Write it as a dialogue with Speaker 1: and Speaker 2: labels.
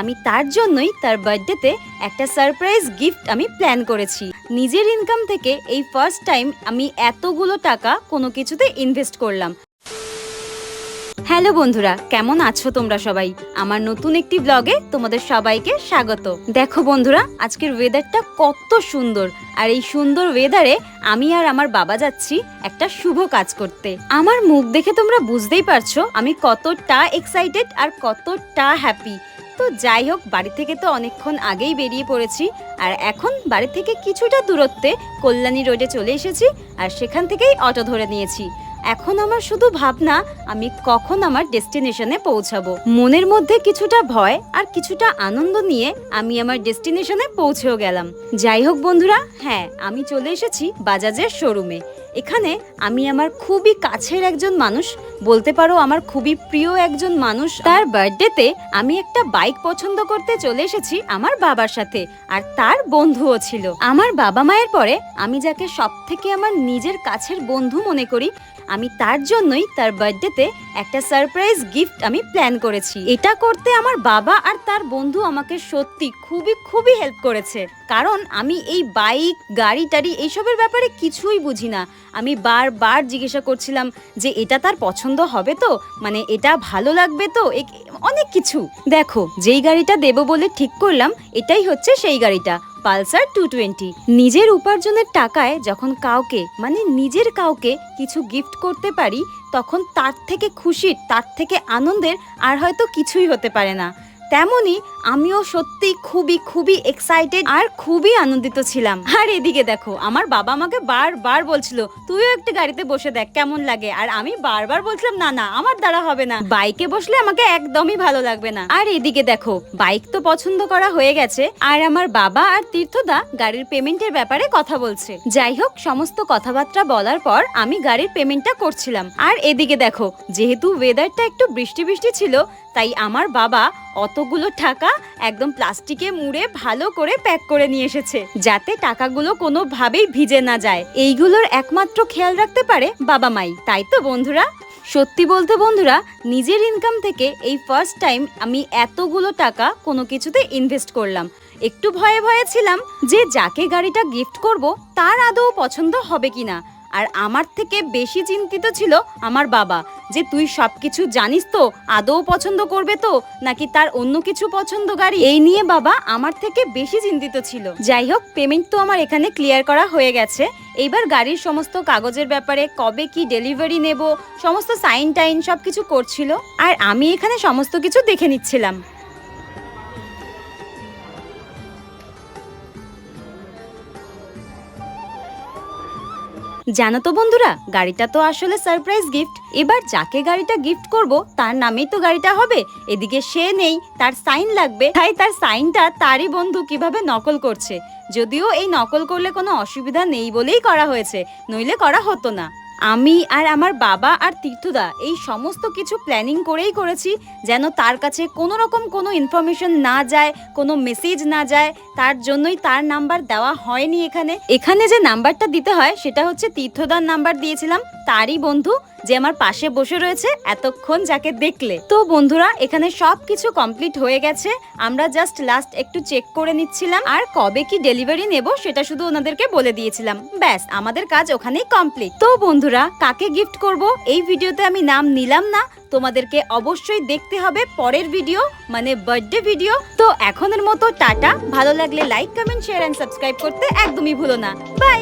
Speaker 1: আমি তার জন্যই তার বার্থডেতে একটা সারপ্রাইজ গিফট আমি প্ল্যান করেছি। নিজের ইনকাম থেকে এই ফার্স্ট টাইম আমি এতগুলো টাকা কোনো কিছুতে ইনভেস্ট করলাম। হ্যালো বন্ধুরা, কেমন আছো তোমরা সবাই? আমার নতুন একটি ব্লগে তোমাদের সবাইকে স্বাগত। দেখো বন্ধুরা, আজকের ওয়েদারটা কত সুন্দর। আর এই সুন্দর ওয়েদারে আমি আর আমার বাবা যাচ্ছি একটা শুভ কাজ করতে। আমার মুখ দেখে তোমরা বুঝতেই পারছ, আমি কতটা এক্সাইটেড আর কতটা হ্যাপি তো যাই হোক, বাড়ি থেকে তো অনেকক্ষণ আগেই বেরিয়ে পড়েছি। আর এখন বাড়ি থেকে কিছুটা দূরত্বে কল্যাণী রোডে চলে এসেছি, আর সেখান থেকেই অটো ধরে নিয়েছি। এখন আমার শুধু ভাবনা, আমি কখন আমার ডেস্টিনেশনে পৌঁছাবো। মনের মধ্যে কিছুটা ভয় আর কিছুটা আনন্দ নিয়ে আমি আমার ডেস্টিনেশনে পৌঁছেও গেলাম। যাই হোক বন্ধুরা হ্যাঁ আমি চলে এসেছি বাজাজের শোরুমে। এখানে আমি আমার খুবই কাছের একজন মানুষ, বলতে পারো আমার খুবই প্রিয় একজন মানুষ। তার বার্থডেতে আমি একটা বাইক পছন্দ করতে চলে এসেছি আমার বাবার সাথে, আর তার বন্ধুও ছিল। আমার বাবা মায়ের পরে আমি যাকে সব থেকে আমার নিজের কাছের বন্ধু মনে করি আমি তার জন্যই তার বার্থডেতে একটা সারপ্রাইজ গিফট আমি প্ল্যান করেছি। এটা করতে আমার বাবা আর তার বন্ধু আমাকে সত্যি খুবই খুবই হেল্প করেছে। কারণ আমি এই বাইক, গাড়ি, টাড়ি এইসবের ব্যাপারে কিছুই বুঝি না। আমি বারবার জিজ্ঞাসা করছিলাম যে এটা তার পছন্দ হবে তো? মানে এটা ভালো লাগবে তো? অনেক কিছু। দেখো, যেই গাড়িটা দেবো বলে ঠিক করলাম, এটাই হচ্ছে সেই গাড়িটা। পালসার টু টোয়েন্টি নিজের উপার্জনের টাকায় যখন কাউকে মানে নিজের কাউকে কিছু গিফট করতে পারি, তখন তার থেকে খুশির, তার থেকে আনন্দের আর হয়তো কিছুই হতে পারে না। তেমনি আমিও সত্যি খুবই খুবই এক্সাইটেড আর খুবই আনন্দিত ছিলাম। আর এদিকে দেখো, আমার বাবা আমাকে বারবার বলছিল, তুইও একটু গাড়িতে বসে দেখ কেমন লাগে। আর আমি বারবার বলছিলাম, না না, আমার দ্বারা হবে না। বাইকে বসলে আমাকে একদমই ভালো লাগবে না। আর এদিকে দেখো, বাইক তো পছন্দ করা হয়ে গেছে, আর আমার বাবা আর তীর্থদা গাড়ির পেমেন্টের ব্যাপারে কথা বলছে। যাই হোক, সমস্ত কথাবার্তা বলার পর আমি গাড়ির পেমেন্টটা করছিলাম। আর এদিকে দেখো, যেহেতু ওয়েদারটা একটু বৃষ্টি বৃষ্টি ছিল, তাই আমার বাবা অতগুলো টাকা একদম প্লাস্টিকে মুড়ে ভালো করে প্যাক করে নিয়ে এসেছে, যাতে টাকাগুলো কোনোভাবেই ভিজে না যায়। এইগুলোর একমাত্র খেয়াল রাখতে পারে বাবা মাই, তাই তো বন্ধুরা? সত্যি বলতে বন্ধুরা, নিজের ইনকাম থেকে এই ফার্স্ট টাইম আমি এতগুলো টাকা কোনো কিছুতে ইনভেস্ট করলাম। একটু ভয়ে ভয়ে ছিলাম যে যাকে গাড়িটা গিফট করব, তার আদৌ পছন্দ হবে কিনা। আর আমার থেকে বেশি চিন্তিত ছিল আমার বাবা, যে তুই সব কিছু জানিস তো, আদৌ পছন্দ করবে তো, নাকি তার অন্য কিছু পছন্দ গাড়ি এই নিয়ে বাবা আমার থেকে বেশি চিন্তিত ছিল। যাই হোক পেমেন্ট তো আমার এখানে ক্লিয়ার করা হয়ে গেছে। এইবার গাড়ির সমস্ত কাগজের ব্যাপারে কবে কি ডেলিভারি নেব, সমস্ত সাইন টাইন সব কিছু করছিল, আর আমি এখানে সমস্ত কিছু দেখে নিচ্ছিলাম। জানো তো বন্ধুরা, গাড়িটা তো আসলে সারপ্রাইজ গিফট এবার যাকে গাড়িটা গিফট করব, তার নামেই তো গাড়িটা হবে। এদিকে সে নেই, তার সাইন লাগবে। তাই তার সাইনটা তারই বন্ধু কীভাবে নকল করছে। যদিও এই নকল করলে কোনো অসুবিধা নেই বলেই করা হয়েছে, নইলে করা হতো না। আমি আর আমার বাবা আর তীর্থদা এই সমস্ত কিছু প্ল্যানিং করেই করেছি যেন তার কাছে কোনো রকম কোনো ইনফরমেশন না যায়, কোনো মেসেজ না যায়। তার জন্যই তার নাম্বার দেওয়া হয়নি এখানে। এখানে যে নাম্বারটা দিতে হয় সেটা হচ্ছে তীর্থদার নাম্বার দিয়েছিলাম। তারই বন্ধু যে আমার পাশে বসে রয়েছে এতক্ষণ যাকে দেখলে। তো বন্ধুরা, এখানে সব কিছু কমপ্লিট হয়ে গেছে। আমরা জাস্ট লাস্ট একটু চেক করে নিচ্ছিলাম। আর কবে কি ডেলিভারি নেব সেটা শুধু ওনাদেরকে বলে দিয়েছিলাম। ব্যাস, আমাদের কাজ ওখানেই কমপ্লিট তো বন্ধুরা, কাকে গিফট করব? এই ভিডিওতে আমি নাম নিলাম না। তোমাদেরকে অবশ্যই দেখতে হবে পরের ভিডিও মানে বার্থডে ভিডিও তো এখনের মতো টাটা। ভালো লাগলে like comment share and subscribe করতে একদমই ভুলো না। বাই